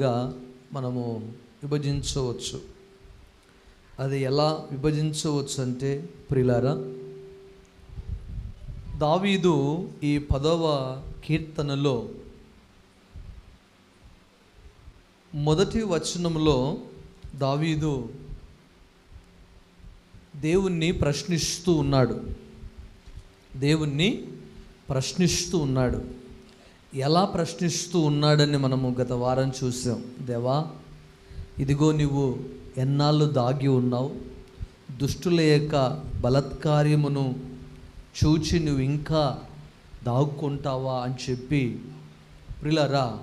గా మనము విభజించవచ్చు. అది ఎలా విభజించవచ్చు అంటే ప్రిలారా దావీదు ఈ పదవ కీర్తనలో మొదటి వచనంలో దావీదు దేవుణ్ణి ప్రశ్నిస్తూ ఉన్నాడు. దేవుణ్ణి ప్రశ్నిస్తూ ఉన్నాడు. ఎలా ప్రశ్నిస్తూ ఉన్నాడని మనము గత వారం చూసాం. దేవా ఇదిగో నువ్వు ఎన్నాళ్ళు దాగి ఉన్నావు. దుష్టుల యొక్క బలత్కార్యమును చూచి నువ్వు ఇంకా దాక్కుంటావా అని చెప్పి ప్రిలరా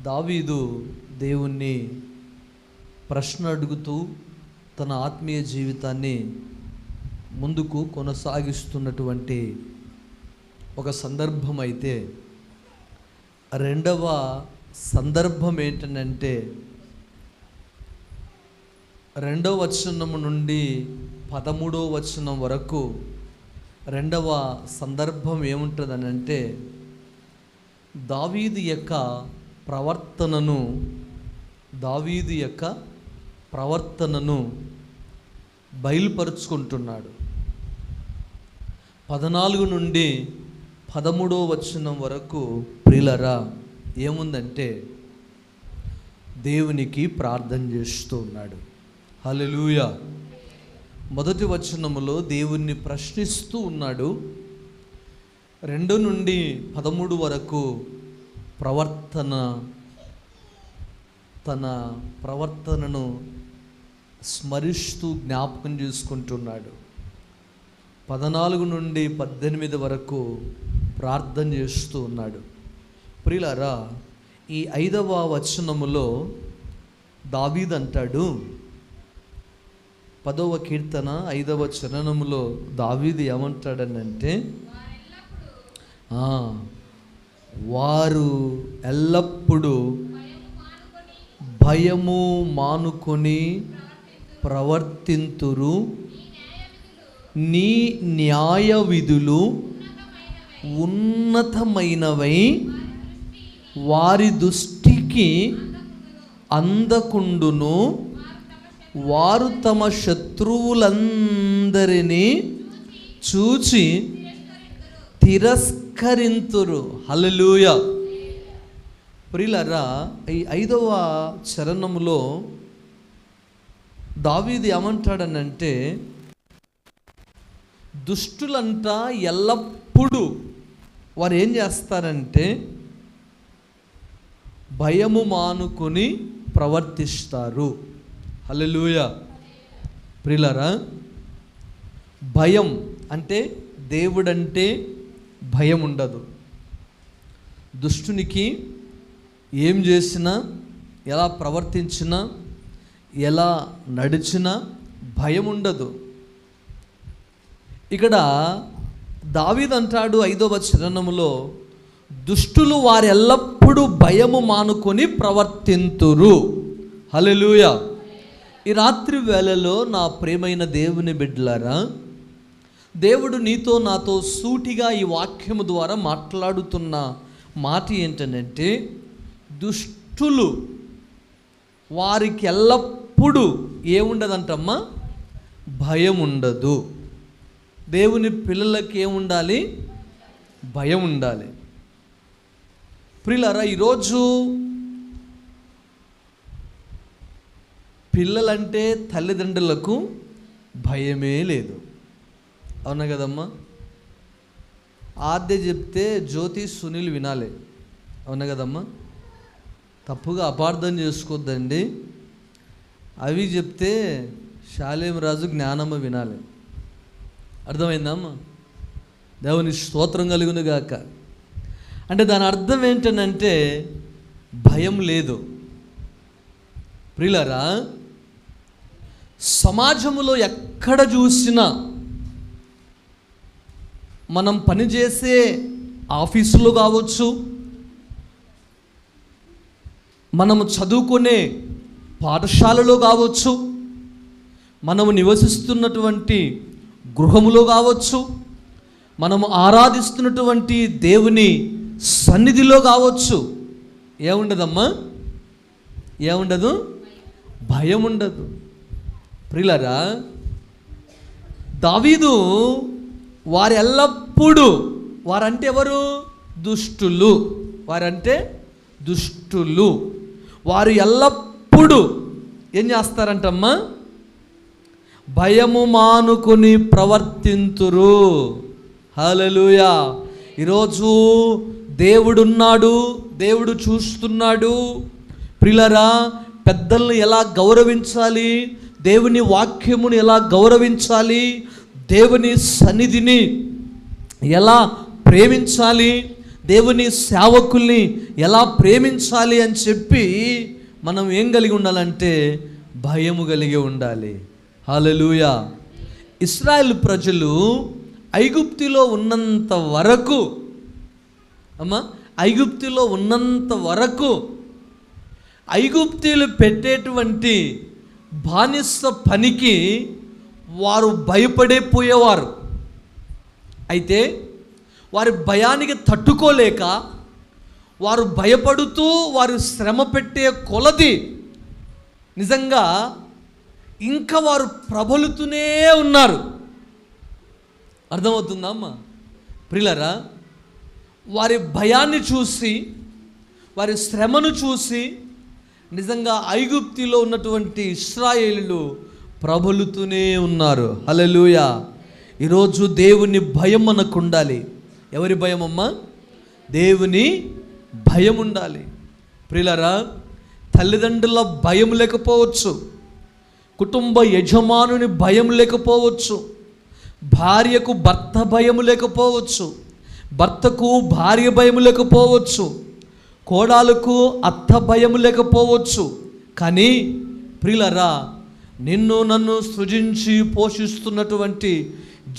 దావీదు దేవుణ్ణి ప్రశ్న అడుగుతూ తన ఆత్మీయ జీవితాన్ని ముందుకు కొనసాగిస్తున్నటువంటి ఒక సందర్భం అయితే రెండవ సందర్భం ఏంటంటే రెండవ వచనం నుండి పదమూడవ వచనం వరకు రెండవ సందర్భం ఏముంటుందనంటే దావీదు యొక్క ప్రవర్తనను దావీదు యొక్క ప్రవర్తనను బయలుపరుచుకుంటున్నాడు. పద్నాలుగు నుండి పదమూడో వచనం వరకు ప్రిలరా ఏముందంటే దేవునికి ప్రార్థన చేస్తూ ఉన్నాడు. హల్లెలూయా. మొదటి వచనములో దేవుణ్ణి ప్రశ్నిస్తూ ఉన్నాడు. రెండు నుండి పదమూడు వరకు ప్రవర్తన తన ప్రవర్తనను స్మరిస్తూ జ్ఞాపకం చేసుకుంటున్నాడు. పద్నాలుగు నుండి పద్దెనిమిది వరకు ప్రార్థన చేస్తూ ఉన్నాడు. ప్రియులారా ఈ ఐదవ వచనములో దావీద్ అంటాడు పదవ కీర్తన ఐదవ చరణములో దావీది ఏమంటాడనంటే వారు ఎల్లప్పుడూ భయము మానుకొని ప్రవర్తింతురు నీ న్యాయ విధులు ఉన్నతమైనవై వారి దృష్టికి అందకుండును. వారు తమ శత్రువులందరినీ చూచి తిరస్కరింతురు. హలలుయ ప్రిలరా ఈ ఐదవ చరణంలో దావీది ఏమంటాడనంటే దుష్టులంతా ఎల్లప్పుడూ వారు ఏం చేస్తారంటే భయము మానుకొని ప్రవర్తిస్తారు. హలలుయ ప్రిలరా భయం అంటే దేవుడంటే భయం ఉండదు. దుష్టునికి ఏం చేసినా ఎలా ప్రవర్తించినా ఎలా నడిచినా భయం ఉండదు. ఇక్కడ దావీద్ అంటాడు ఐదవ చరణములో దుష్టులు వారు ఎల్లప్పుడూ భయము మానుకొని ప్రవర్తింతురు. హల్లెలూయ. ఈ రాత్రి వేళలో నా ప్రేమైన దేవుని బిడ్డలారా దేవుడు నీతో నాతో సూటిగా ఈ వాక్యము ద్వారా మాట్లాడుతున్న మాట ఏంటంటే దుష్టులు వారికి ఎల్లప్పుడూ ఏముండదంటమ్మా? భయం ఉండదు దేవుని పిల్లలకి ఏముండాలి భయం ఉండాలి ప్రియులారా ఈరోజు పిల్లలంటే తల్లిదండ్రులకు భయమే లేదు. అవునా కదమ్మా? ఆద్య చెప్తే జ్యోతి సునీల్ వినాలి. అవునా కదమ్మా? తప్పుగా అపార్థం చేసుకోవద్దండి అవి చెప్తే శాలేం రాజు జ్ఞానమ్మ వినాలి. అర్థమైందమ్మా దేవుని స్తోత్రం కలుగును గాక. అంటే దాని అర్థం ఏంటనంటే భయం లేదు. ప్రియులరా సమాజంలో ఎక్కడ చూసినా మనం పనిచేసే ఆఫీసులో కావచ్చు మనము చదువుకునే పాఠశాలలో కావచ్చు మనము నివసిస్తున్నటువంటి గృహములో కావచ్చు మనము ఆరాధిస్తున్నటువంటి దేవుని సన్నిధిలో కావచ్చు. ఏముండదమ్మా? ఏముండదు? భయం ఉండదు ప్రిలరా దావీదు వారు ఎల్లప్పుడూ వారంటే ఎవరు? దుష్టులు. వారంటే దుష్టులు. వారు ఎల్లప్పుడూ ఏం చేస్తారంటమ్మా? భయము మానుకుని ప్రవర్తింతురు. హల్లెలూయా. ఈరోజు దేవుడున్నాడు దేవుడు చూస్తున్నాడు. ప్రిలరా పెద్దల్ని ఎలా గౌరవించాలి? దేవుని వాక్యముని ఎలా గౌరవించాలి? దేవుని సన్నిధిని ఎలా ప్రేమించాలి? దేవుని సేవకుల్ని ఎలా ప్రేమించాలి అని చెప్పి మనం ఏం కలిగి ఉండాలంటే భయము కలిగి ఉండాలి. హల్లెలూయా. ఇస్రాయల్ ప్రజలు ఐగుప్తిలో ఉన్నంత వరకు అమ్మా ఐగుప్తిలో ఉన్నంత వరకు ఐగుప్తీలు పెట్టేటువంటి బానిస పనికి వారు భయపడే పోయేవారు. అయితే వారి భయానికి తట్టుకోలేక వారు భయపడుతూ వారు శ్రమ పెట్టే కొలది నిజంగా ఇంకా వారు ప్రబలుతూనే ఉన్నారు. అర్థమవుతుందా అమ్మ? ప్రిలరా వారి భయాన్ని చూసి వారి శ్రమను చూసి నిజంగా ఐగుప్తిలో ఉన్నటువంటి ఇస్రాయేలులు ప్రబలుతూనే ఉన్నారు. హలలుయ ఈరోజు దేవుని భయం మనకు ఉండాలి. ఎవరి భయం అమ్మా? దేవుని భయం ఉండాలి. ప్రిలరా తల్లిదండ్రుల భయం లేకపోవచ్చు. కుటుంబ యజమానుని భయం లేకపోవచ్చు. భార్యకు భర్త భయం లేకపోవచ్చు. భర్తకు భార్య భయం లేకపోవచ్చు. కోడాలకు అత్త భయం లేకపోవచ్చు. కానీ ప్రిలరా నిన్ను నన్ను సృజించి పోషిస్తున్నటువంటి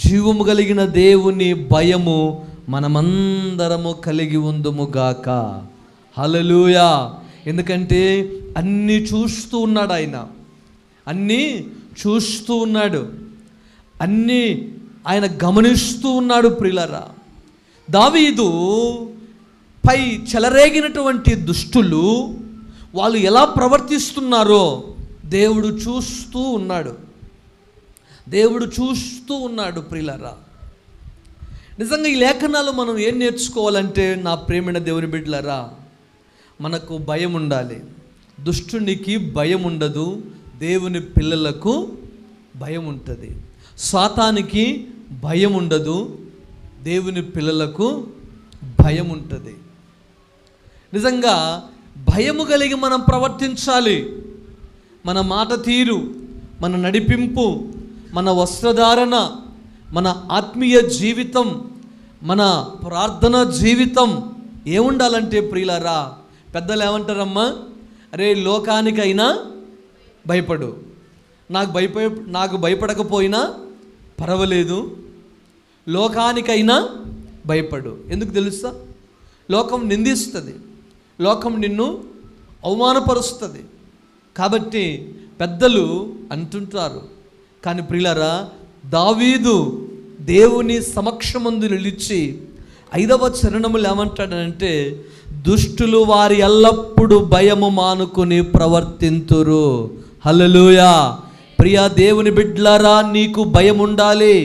జీవము కలిగిన దేవుని భయము మనమందరము కలిగి ఉందుముగాక హలలుయా ఎందుకంటే అన్నీ చూస్తూ ఉన్నాడు ఆయన అన్నీ చూస్తూ ఉన్నాడు. అన్నీ ఆయన గమనిస్తూ ఉన్నాడు ప్రిలరా దావీదు పై చెలరేగినటువంటి దుష్టులు వాళ్ళు ఎలా ప్రవర్తిస్తున్నారో దేవుడు చూస్తూ ఉన్నాడు. దేవుడు చూస్తూ ఉన్నాడు ప్రిలరా నిజంగా ఈ లేఖనాలు మనం ఏం నేర్చుకోవాలంటే నా ప్రేమైన దేవుని బిడ్డలరా మనకు భయం ఉండాలి. దుష్టునికి భయం ఉండదు దేవుని పిల్లలకు భయం ఉంటుంది. స్వాతానికి భయం ఉండదు దేవుని పిల్లలకు భయం ఉంటుంది. నిజంగా భయము కలిగి మనం ప్రవర్తించాలి. మన మాట తీరు మన నడిపింపు మన వస్త్రధారణ మన ఆత్మీయ జీవితం మన ప్రార్థన జీవితం ఏముండాలంటే ప్రియులరా? పెద్దలు ఏమంటారమ్మా? అరే లోకానికైనా భయపడు. నాకు భయప నాకు భయపడకపోయినా పర్వాలేదు. లోకానికైనా భయపడు. ఎందుకు తెలుసా? లోకం నిందిస్తుంది. లోకం నిన్ను అవమానపరుస్తుంది. కాబట్టి పెద్దలు అంటుంటారు. కానీ ప్రియులరా దావీదు దేవుని సమక్షమందు నిలిచి ఐదవ చరణములు ఏమంటాడంటే దుష్టులు వారి ఎల్లప్పుడూ భయము మానుకొని ప్రవర్తింతురు. హల్లెలూయా. ప్రియా దేవుని బిడ్లారా నీకు భయం ఉండాలి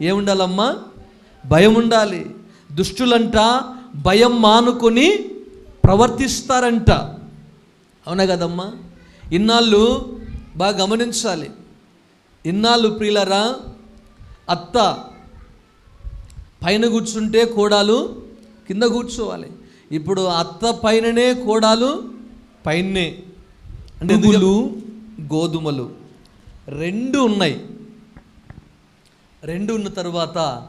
ఏముండాలమ్మా? భయం ఉండాలి దుష్టులంట భయం మానుకొని ప్రవర్తిస్తారంట. అవునా కదమ్మా? ఇన్నాళ్ళు బాగా గమనించాలి. ఇన్నాళ్ళు ప్రియులరా అత్త పైన కూర్చుంటే కోడాలు కింద కూర్చోవాలి. ఇప్పుడు అత్త పైననే కోడాలు పైనే అంటే గోధుమలు రెండు ఉన్నాయి. రెండు ఉన్న తర్వాత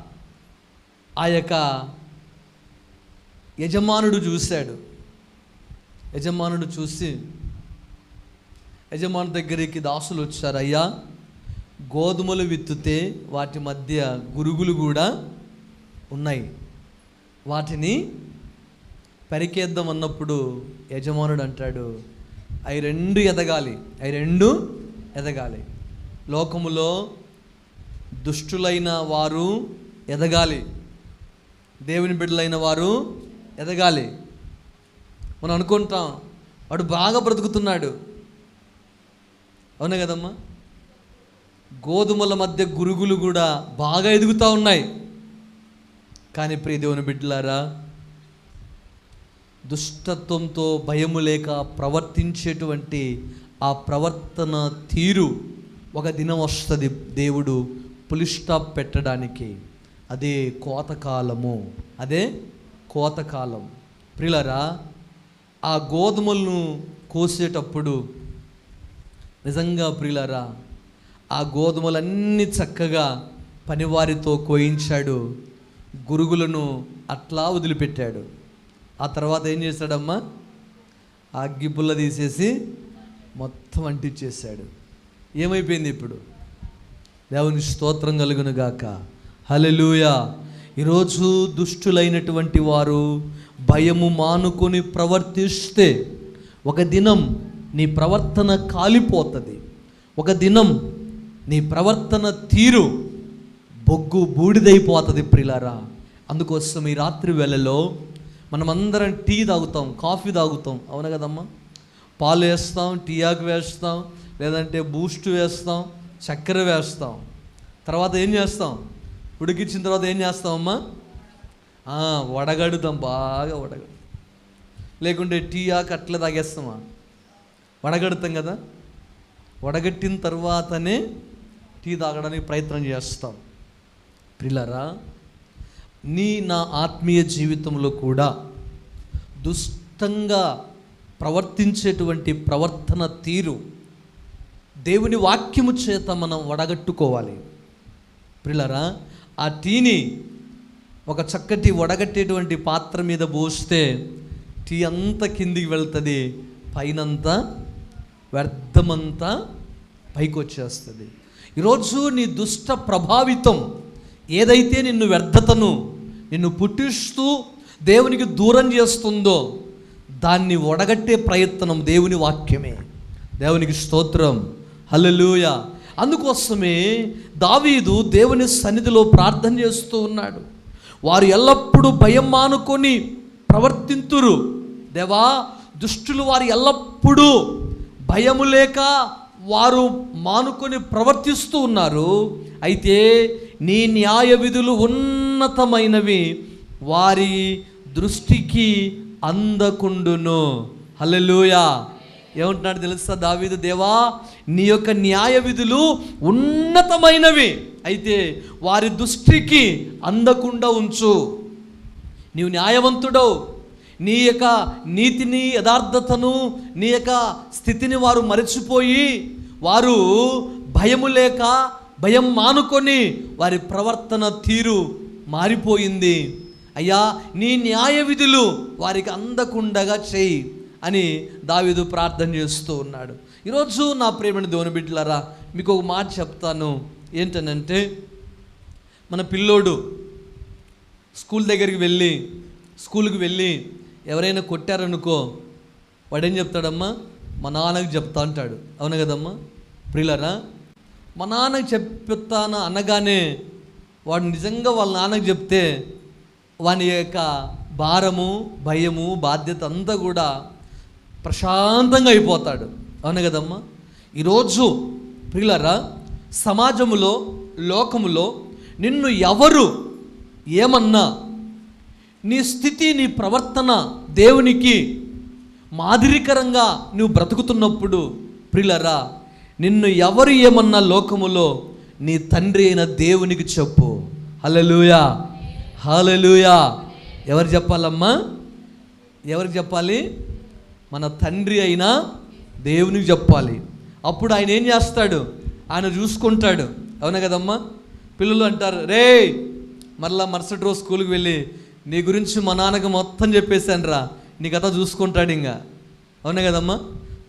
ఆ యొక్క యజమానుడు చూశాడు. యజమానుడు చూసి యజమాను దగ్గరికి దాసులు వచ్చారు అయ్యా గోధుమలు విత్తుతే వాటి మధ్య గురుగులు కూడా ఉన్నాయి. వాటిని పరికేద్దాం అన్నప్పుడు యజమానుడు అంటాడు అవి రెండు ఎదగాలి. అవి రెండు ఎదగాలి. లోకములో దుష్టులైన వారు ఎదగాలి. దేవుని బిడ్డలైన వారు ఎదగాలి. మనం అనుకుంటాం వాడు బాగా బ్రతుకుతున్నాడు. అవునా కదమ్మా? గోధుమల మధ్య గురుగులు కూడా బాగా ఎదుగుతూ ఉన్నాయి. కానీ ప్రియ దేవుని బిడ్డలారా దుష్టత్వంతో భయము లేక ప్రవర్తించేటువంటి ఆ ప్రవర్తన తీరు ఒక దినం వస్తుంది దేవుడు పులి స్టాప్ పెట్టడానికి. అదే కోతకాలము. అదే కోతకాలం. ప్రిలరా ఆ గోధుమలను కోసేటప్పుడు నిజంగా ప్రిలరా ఆ గోధుమలన్నీ చక్కగా పనివారితో కోయించాడు గురుగులను అట్లా వదిలిపెట్టాడు. ఆ తర్వాత ఏం చేశాడమ్మా? ఆ అగ్గిపుల్ల తీసేసి మొత్తం అంటించేశాడు ఏమైపోయింది ఇప్పుడు? దేవుని స్తోత్రం కలుగును గాక. హలెలుయా ఈరోజు దుష్టులైనటువంటి వారు భయము మానుకొని ప్రవర్తిస్తే ఒక దినం నీ ప్రవర్తన కాలిపోతుంది. ఒక దినం నీ ప్రవర్తన తీరు బొగ్గు బూడిదైపోతుంది ప్రిలారా. అందుకోసం ఈ రాత్రి వేళలో మనమందరం టీ తాగుతాం కాఫీ తాగుతాం. అవునా కదమ్మా? పాలు వేస్తాం టీ ఆకు వేస్తాం లేదంటే బూస్ట్ వేస్తాం చక్కెర వేస్తాం. తర్వాత ఏం చేస్తాం? ఉడికించిన తర్వాత ఏం చేస్తామమ్మా వడగడుతాం బాగా వడగడు. లేకుంటే టీ ఆకు అట్లా తాగేస్తామా? వడగడుతాం కదా? వడగట్టిన తర్వాతనే టీ తాగడానికి ప్రయత్నం చేస్తాం. పిల్లరా నీ నా ఆత్మీయ జీవితంలో కూడా దుష్టంగా ప్రవర్తించేటువంటి ప్రవర్తన తీరు దేవుని వాక్యము చేత మనం వడగట్టుకోవాలి. పిల్లరా ఆ టీని ఒక చక్కటి వడగట్టేటువంటి పాత్ర మీద పోస్తే టీ అంతా కిందికి వెళ్తుంది పైనంతా వ్యర్థమంతా పైకి వచ్చేస్తుంది ఈరోజు నీ దుష్ట ప్రభావితం ఏదైతే నిన్ను వ్యర్థతను నిన్ను పుట్టిస్తూ దేవునికి దూరం చేస్తుందో దాన్ని ఒడగట్టే ప్రయత్నం దేవుని వాక్యమే. దేవునికి స్తోత్రం. హలలుయ అందుకోసమే దావీదు దేవుని సన్నిధిలో ప్రార్థన చేస్తూ ఉన్నాడు. వారు ఎల్లప్పుడూ భయం మానుకొని ప్రవర్తింతురు. దేవా దుష్టులు వారు ఎల్లప్పుడూ భయము లేక వారు మానుకొని ప్రవర్తిస్తూ ఉన్నారు. అయితే నీ న్యాయ విధులు ఉన్నతమైనవి వారి దృష్టికి అందకుండును. హలలుయా ఏమంటున్నాడు తెలుసా దావీదు? దేవా నీ యొక్క న్యాయ విధులు ఉన్నతమైనవి. అయితే వారి దృష్టికి అందకుండా ఉంచు. నీవు న్యాయవంతుడవు. నీ యొక్క నీతిని యథార్థతను నీ యొక్క స్థితిని వారు మరచిపోయి వారు భయము లేక భయం మానుకొని వారి ప్రవర్తన తీరు. మారిపోయింది. అయ్యా నీ న్యాయ విధులు వారికి అందకుండగా చేయి అని దావిదు ప్రార్థన చేస్తూ ఉన్నాడు. ఈరోజు నా ప్రేమని దేవుని బిడ్డలారా మీకు ఒక మాట చెప్తాను. ఏంటనంటే మన పిల్లోడు స్కూల్ దగ్గరికి వెళ్ళి స్కూల్కి వెళ్ళి ఎవరైనా కొట్టారనుకో వాడేం చెప్తాడమ్మా? మా నాన్నకి చెప్తా అంటాడు. అవును కదమ్మా? ప్రియులరా మా నాన్నకి చెప్తాను అనగానే వాడు నిజంగా వాళ్ళ నాన్నకి చెప్తే వాని యొక్క భారము భయము బాధ్యత అంతా కూడా ప్రశాంతంగా అయిపోతాడు. అవును కదమ్మా? ఈరోజు ప్రియులరా సమాజములో లోకములో నిన్ను ఎవరు ఏమన్నా నీ స్థితి నీ ప్రవర్తన దేవునికి మాదిరికరంగా నువ్వు బ్రతుకుతున్నప్పుడు ప్రిలరా నిన్ను ఎవరు ఏమన్నా లోకములో నీ తండ్రి అయిన దేవునికి చెప్పు. హలలుయా హలలుయా ఎవరు చెప్పాలమ్మా? ఎవరికి చెప్పాలి? మన తండ్రి అయినా దేవునికి చెప్పాలి. అప్పుడు ఆయన ఏం చేస్తాడు? ఆయన చూసుకుంటాడు. అవునా కదమ్మా? పిల్లలు అంటారు రే మరలా మరుసటి రోజు స్కూల్కి వెళ్ళి నీ గురించి మా నాన్నకి మొత్తం చెప్పేశాను రా నీ కథ చూసుకుంటాడు ఇంకా అవునా కదమ్మా?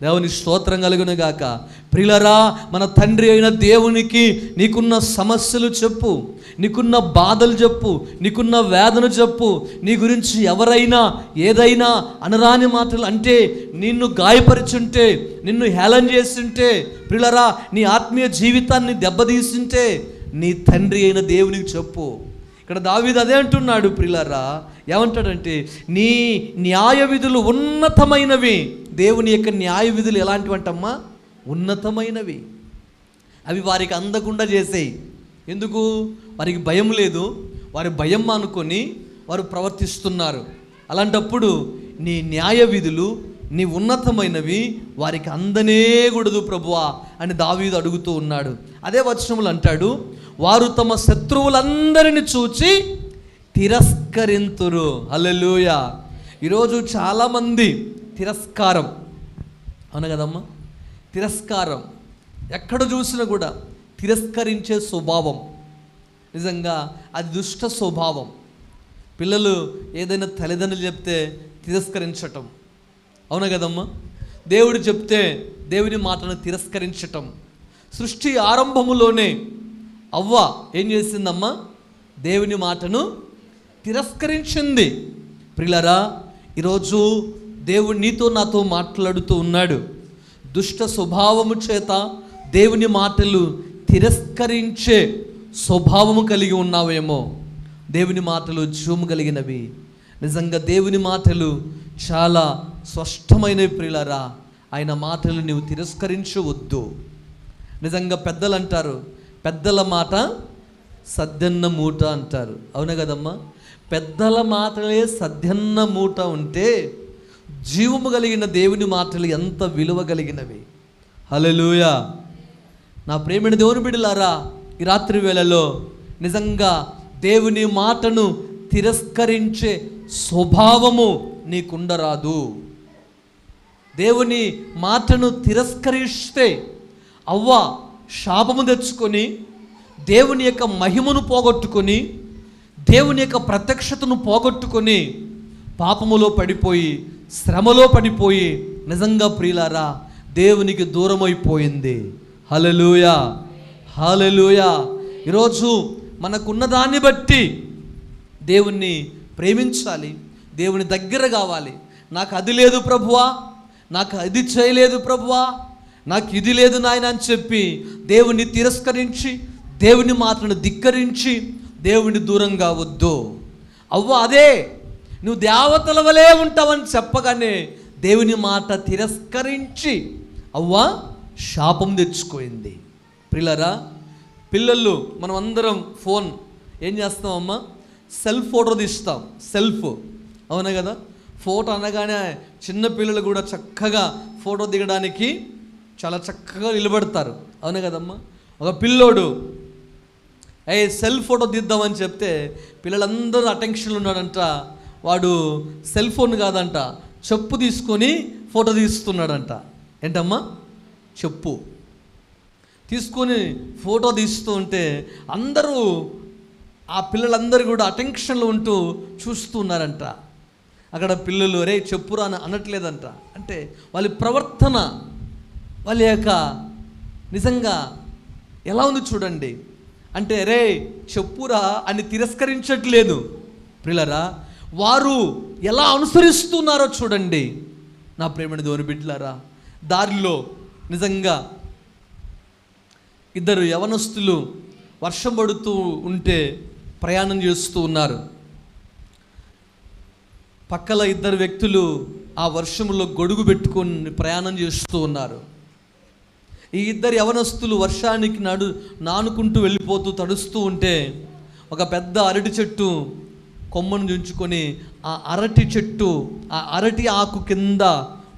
దేవుని స్తోత్రం కలుగును గాక. ప్రిలరా మన తండ్రి అయిన దేవునికి నీకున్న సమస్యలు చెప్పు నీకున్న బాధలు చెప్పు నీకున్న వేదన చెప్పు. నీ గురించి ఎవరైనా ఏదైనా అనరాని మాటలు అంటే నిన్ను గాయపరిచుంటే నిన్ను హేళన చేస్తుంటే ప్రిలరా నీ ఆత్మీయ జీవితాన్ని దెబ్బతీస్తుంటే నీ తండ్రి అయిన దేవునికి చెప్పు. ఇక్కడ దావీదు అదే అంటున్నాడు ప్రిలరా ఏమంటాడంటే నీ న్యాయ విధులు ఉన్నతమైనవి దేవుని యొక్క న్యాయ విధులు ఎలాంటివంటమ్మా? ఉన్నతమైనవి. అవి వారికి అందకుండా చేసేయి. ఎందుకు? వారికి భయం లేదు. వారి భయం అనుకొని వారు ప్రవర్తిస్తున్నారు. అలాంటప్పుడు నీ న్యాయ విధులు నీ ఉన్నతమైనవి వారికి అందనేకూడదు ప్రభువా అని దావీదు అడుగుతూ ఉన్నాడు. అదే వచనములు అంటాడు వారు తమ శత్రువులందరిని చూచి తిరస్కరింతురు. అల్లెలుయ ఈరోజు చాలామంది తిరస్కారం. అవును కదమ్మా? తిరస్కారం. ఎక్కడ చూసినా కూడా తిరస్కరించే స్వభావం. నిజంగా అది దుష్ట స్వభావం. పిల్లలు ఏదైనా తల్లిదండ్రులు చెప్తే తిరస్కరించటం. అవునా కదమ్మా? దేవుడు చెప్తే దేవుని మాటను తిరస్కరించటం. సృష్టి ఆరంభములోనే అవ్వ ఏం చేసిందమ్మా? దేవుని మాటను తిరస్కరించింది. ప్రిలరా ఈరోజు దేవుడు నీతో నాతో మాట్లాడుతూ ఉన్నాడు. దుష్ట స్వభావము చేత దేవుని మాటలు తిరస్కరించే స్వభావము కలిగి ఉన్నావేమో. దేవుని మాటలు జూము కలిగినవి. నిజంగా దేవుని మాటలు చాలా స్పష్టమైనవి ప్రియులరా. ఆయన మాటలు నీవు తిరస్కరించవద్దు. నిజంగా పెద్దలు అంటారు పెద్దల మాట సద్యన్న మూట అంటారు. అవునా కదమ్మా? పెద్దల మాటలే సద్యన్న మూట ఉంటే జీవము కలిగిన దేవుని మాటలు ఎంత విలువ కలిగినవి. హల్లెలూయా. నా ప్రేమిణ దేవుని బిడ్డలారా ఈ రాత్రి వేళలో నిజంగా దేవుని మాటను తిరస్కరించే స్వభావము నీకుండరాదు. దేవుని మాటను తిరస్కరిస్తే అవ్వ శాపము తెచ్చుకొని దేవుని యొక్క మహిమను పోగొట్టుకొని దేవుని యొక్క ప్రత్యక్షతను పోగొట్టుకొని పాపములో పడిపోయి శ్రమలో పడిపోయి నిజంగా ప్రియులారా దేవునికి దూరమైపోయింది. హలలుయా హలలుయా ఈరోజు మనకున్న దాన్ని బట్టి దేవుణ్ణి ప్రేమించాలి దేవుని దగ్గర కావాలి. నాకు అది లేదు ప్రభువా నాకు అది చేయలేదు ప్రభువా నాకు ఇది లేదు నాయన అని చెప్పి దేవుని తిరస్కరించి దేవుని మాత్రను ధిక్కరించి దేవుని దూరంగా కావద్దు అవ్వ అదే నువ్వు దేవతల వలే ఉంటావని చెప్పగానే దేవుని మాట తిరస్కరించి అవ్వ శాపం తెచ్చుకోయింది. పిల్లరా పిల్లలు మనం అందరం ఫోన్ ఏం చేస్తామమ్మా సెల్ఫ్ ఫోటో తీస్తాం సెల్ఫ్. అవునా కదా? ఫోటో అనగానే చిన్న పిల్లలు కూడా చక్కగా ఫోటో దిగడానికి చాలా చక్కగా నిలబడతారు. అవునా కదమ్మా? ఒక పిల్లోడు అయ్యే సెల్ ఫోటో తీద్దామని చెప్తే పిల్లలందరూ అటెన్షన్లో ఉన్నాడంట వాడు సెల్ ఫోన్ కాదంట చెప్పు తీసుకొని ఫోటో తీస్తున్నాడంట. ఏంటమ్మా? చెప్పు. తీసుకొని ఫోటో తీస్తూ ఉంటే అందరూ ఆ పిల్లలందరూ కూడా అటెన్షన్లో ఉంటూ చూస్తున్నారంట అక్కడ పిల్లలు రే చెప్పురా అని అనట్లేదంట. అంటే వాళ్ళ ప్రవర్తన వాళ్ళ యొక్క నిజంగా ఎలా ఉంది చూడండి. అంటే రే చెప్పురా అని తిరస్కరించట్లేదు. పిల్లరా వారు ఎలా అనుసరిస్తున్నారో చూడండి. నా ప్రేమని దేవుని బిడ్డలారా దారిలో నిజంగా ఇద్దరు యవనస్తులు వర్షం పడుతూ ఉంటే ప్రయాణం చేస్తూ ఉన్నారు. పక్కల ఇద్దరు వ్యక్తులు ఆ వర్షంలో గొడుగు పెట్టుకొని ప్రయాణం చేస్తూ ఉన్నారు. ఈ ఇద్దరు యవనస్తులు వర్షానికి నడు నానుకుంటూ వెళ్ళిపోతూ తడుస్తూ ఉంటే ఒక పెద్ద అరటి చెట్టు కొమ్మను దించుకొని ఆ అరటి చెట్టు ఆ అరటి ఆకు కింద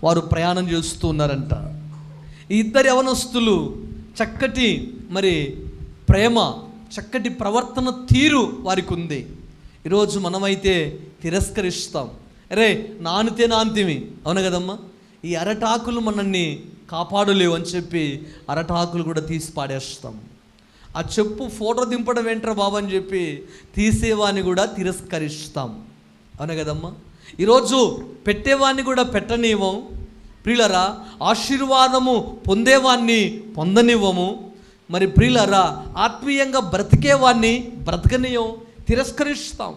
వారు ప్రయాణం చేస్తూ ఉన్నారంట. ఈ ఇద్దరు యవనస్తులు చక్కటి మరి ప్రేమ చక్కటి ప్రవర్తన తీరు వారికి ఉంది ఈరోజు మనమైతే తిరస్కరిస్తాం. అరే నానితే నాంతిమి అవును కదమ్మా? ఈ అరటాకులు మనల్ని కాపాడలేవు అని చెప్పి అరటాకులు కూడా తీసి పాడేస్తాం. ఆ చెప్పు ఫోటో దింపడం ఏంట్రా బాబు? అని చెప్పి తీసేవాన్ని కూడా తిరస్కరిస్తాం. అవునా కదమ్మా? ఈరోజు పెట్టేవాన్ని కూడా పెట్టనివ్వం. ప్రియులరా ఆశీర్వాదము పొందేవాన్ని పొందనివ్వము. మరి ప్రియులరా ఆత్మీయంగా బ్రతికేవాన్ని బ్రతకనియం తిరస్కరిస్తాం.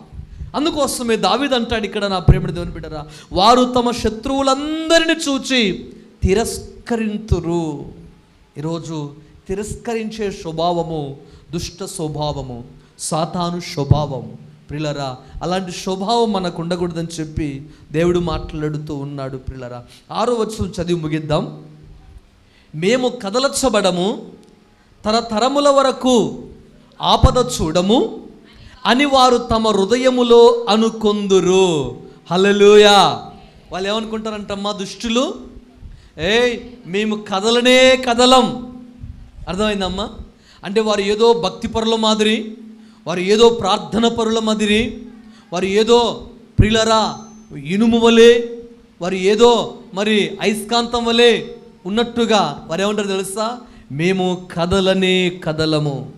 అందుకోసమే దావిది అంటాడు ఇక్కడ నా ప్రేమ దేవుని బిడ్డరా వారు తమ శత్రువులందరిని చూచి తిరస్కరింతురు. ఈరోజు తిరస్కరించే స్వభావము దుష్ట స్వభావము సాతాను స్వభావం. ప్రిలరా అలాంటి స్వభావం మనకు ఉండకూడదని చెప్పి దేవుడు మాట్లాడుతూ ఉన్నాడు ప్రిలరా. ఆరో వచ్చం చదివి ముగిద్దాం. మేము కదలచ్చబడము తరతరముల వరకు ఆపద చూడము అని వారు తమ హృదయములో అనుకొందురు. హలలుయా వాళ్ళు ఏమనుకుంటారంటమ్మా దుష్టులు? ఏయ్ మేము కదలనే కదలం. అర్థమైందమ్మా? అంటే వారు ఏదో భక్తి పరుల మాదిరి వారు ఏదో ప్రార్థన పరుల మాదిరి వారు ఏదో ప్రిలరా ఇనుము వలె వారు ఏదో మరి అయస్కాంతం వలె ఉన్నట్టుగా వారు ఏమంటారు తెలుసా? మేము కదలనే కదలము.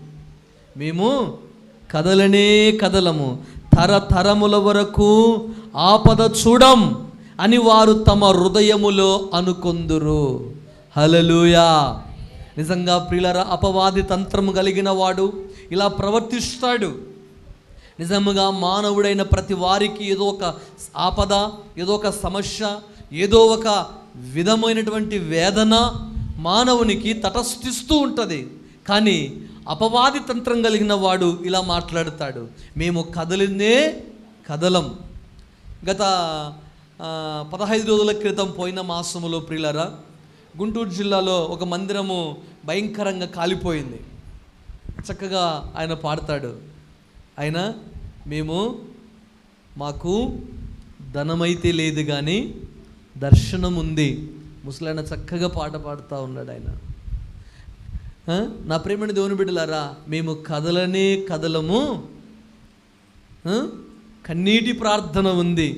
మేము కదలనే కదలము. తరతరముల వరకు ఆపద చూడం అని వారు తమ హృదయములో అనుకొందురు. హలలుయా నిజంగా ప్రియులర అపవాది తంత్రము కలిగిన వాడు ఇలా ప్రవర్తిస్తాడు. నిజముగా మానవుడైన ప్రతి వారికి ఏదో ఒక ఆపద ఏదో ఒక సమస్య ఏదో ఒక విధమైనటువంటి వేదన మానవునికి తటస్థిస్తూ ఉంటుంది. కానీ అపవాది తంత్రం కలిగిన వాడు ఇలా మాట్లాడతాడు. మేము కదలినే కదలం. గత పదహైదు రోజుల క్రితం పోయిన మాసములో ప్రియులరా గుంటూరు జిల్లాలో ఒక మందిరము భయంకరంగా కాలిపోయింది. చక్కగా ఆయన పాడతాడు. ఆయన మేము మాకు ధనమైతే లేదు కానీ దర్శనం ఉంది ముసలాయన చక్కగా పాట పాడుతూ ఉన్నాడు ఆయన. నా ప్రేమని దేవుని బిడ్డలారా మేము కదలనే కదలము. కన్నీటి ప్రార్థన ఉంది.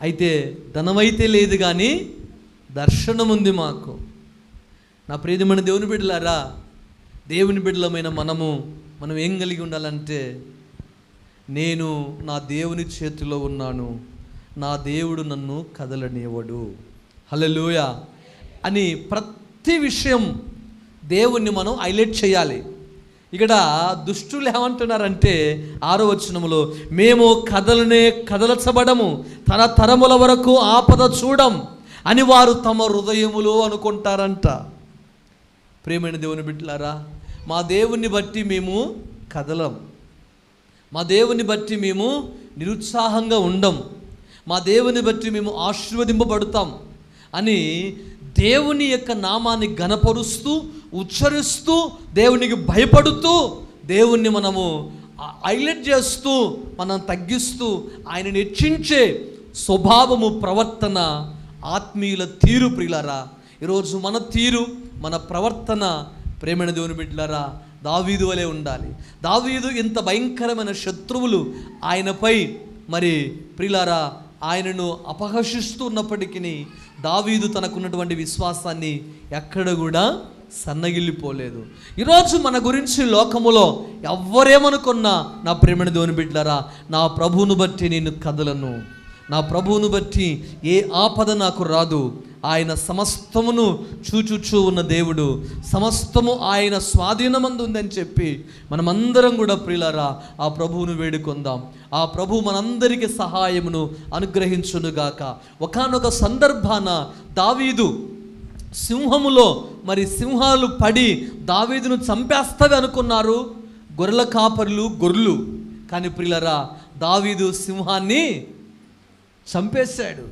అయితే ధనమైతే లేదు కానీ దర్శనం ఉంది మాకు. నా ప్రియమైన దేవుని బిడ్డలారా దేవుని బిడ్డలమైన మనము మనం ఏం కలిగి ఉండాలంటే నేను నా దేవుని చేతిలో ఉన్నాను. నా దేవుడు నన్ను కదలనివ్వడు. హల్లెలూయ అని ప్రతి విషయం దేవుణ్ణి మనం హైలైట్ చేయాలి. ఇక్కడ దుష్టులు ఏమంటున్నారంటే ఆరో వచనములో మేము కదలనే కదలచబడము తరతరముల వరకు ఆపద చూడం. అని వారు తమ హృదయములో అనుకుంటారంట. ప్రేమైన దేవుని బిడ్డలారా మా దేవుణ్ణి బట్టి మేము కదలం. మా దేవుని బట్టి మేము నిరుత్సాహంగా ఉండం. మా దేవుని బట్టి మేము ఆశీర్వదింపబడతాం అని దేవుని యొక్క నామాన్ని గనపరుస్తూ ఉచ్చరిస్తూ దేవునికి భయపడుతూ దేవుణ్ణి మనము హైలైట్ చేస్తూ మనం తగ్గిస్తూ ఆయన హెచ్చించే స్వభావము ప్రవర్తన ఆత్మీయుల తీరు ప్రియులరా. ఈరోజు మన తీరు మన ప్రవర్తన ప్రేమణ దేవుని బిడ్డలరా దావీదు వలె ఉండాలి. దావీదు ఇంత భయంకరమైన శత్రువులు ఆయనపై మరి ప్రిలారా ఆయనను అపహసిస్తున్నప్పటికీ దావీదు తనకున్నటువంటి విశ్వాసాన్ని ఎక్కడ కూడా సన్నగిల్లిపోలేదు. ఈరోజు మన గురించి లోకములో ఎవ్వరేమనుకున్నా నా ప్రేమణ దేవుని బిడ్డలరా నా ప్రభువును బట్టి నేను కదలను. నా ప్రభువును బట్టి ఏ ఆపద నాకు రాదు. ఆయన సమస్తమును చూచుచూ ఉన్న దేవుడు. సమస్తము ఆయన స్వాధీనమందు ఉందని చెప్పి మనమందరం కూడా ప్రిలరా ఆ ప్రభువును వేడుకొందాం. ఆ ప్రభు మనందరికీ సహాయమును అనుగ్రహించునుగాక. ఒకానొక సందర్భాన దావీదు సింహములో మరి సింహాలు పడి దావీదును చంపేస్తవి అనుకున్నారు. గొర్రెల కాపరులు గొర్రెలు. కానీ ప్రియులరా దావీదు సింహాన్ని చంపేశాడు.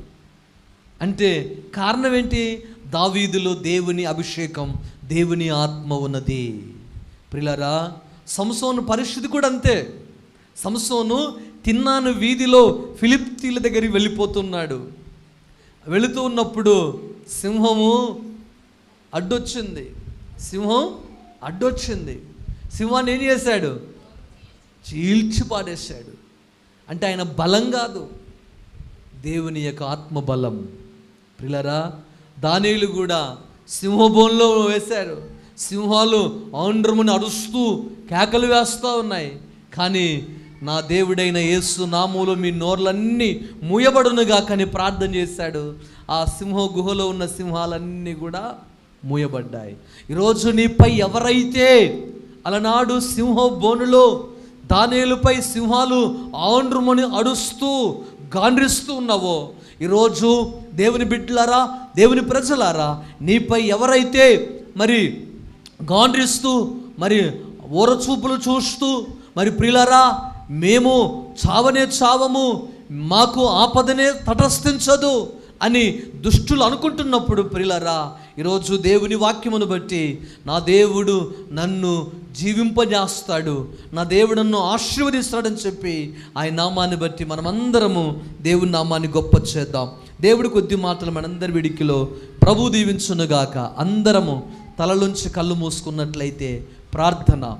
అంటే కారణం ఏంటి? దావీదులో దేవుని అభిషేకం దేవుని ఆత్మ ఉన్నది. ప్రిలరా సంసోను పరిస్థితి కూడా అంతే. సంసోను తిన్నాను వీధిలో ఫిలిప్తీల దగ్గరికి వెళ్ళిపోతున్నాడు. వెళుతూ ఉన్నప్పుడు సింహము అడ్డొచ్చింది. సింహం అడ్డొచ్చింది. సింహాన్ని ఏం చేశాడు? చీల్చి పాడేశాడు అంటే ఆయన బలం కాదు. దేవుని యొక్క ఆత్మ బలం ప్రిలరా దానిలు కూడా సింహబోన్లో వేశారు. సింహాలు ఔండ్రముని అరుస్తూ కేకలు వేస్తూ ఉన్నాయి. కానీ నా దేవుడైన యేసు నామూలో మీ నోర్లన్నీ మూయబడునుగా కానీ ప్రార్థన చేశాడు. ఆ సింహ గుహలో ఉన్న సింహాలన్నీ కూడా మూయబడ్డాయి. ఈరోజు నీపై ఎవరైతే అలనాడు సింహ బోనులో దానిలపై సింహాలు ఆండ్రుమని అడుస్తూ గాండ్రిస్తూ ఉన్నావో? ఈరోజు దేవుని బిడ్డలారా దేవుని ప్రజలారా నీపై ఎవరైతే మరి గాండ్రిస్తూ మరి ఊరచూపులు చూస్తూ మరి ప్రియులారా మేము చావనే చావము మాకు ఆపదనే తటస్థించదు అని దుష్టులు అనుకుంటున్నప్పుడు ప్రిలరా ఈరోజు దేవుని వాక్యమును బట్టి నా దేవుడు నన్ను జీవింపజేస్తాడు నా దేవుడు నన్ను ఆశీర్వదిస్తాడని చెప్పి ఆయన నామాన్ని బట్టి మనమందరము దేవుని నామాన్ని గొప్ప చేద్దాం. దేవుడు కొద్ది మాటలు మనందరి విడికిలో ప్రభు దీవించునుగాక. అందరము తలలోంచి కళ్ళు మూసుకున్నట్లయితే ప్రార్థన.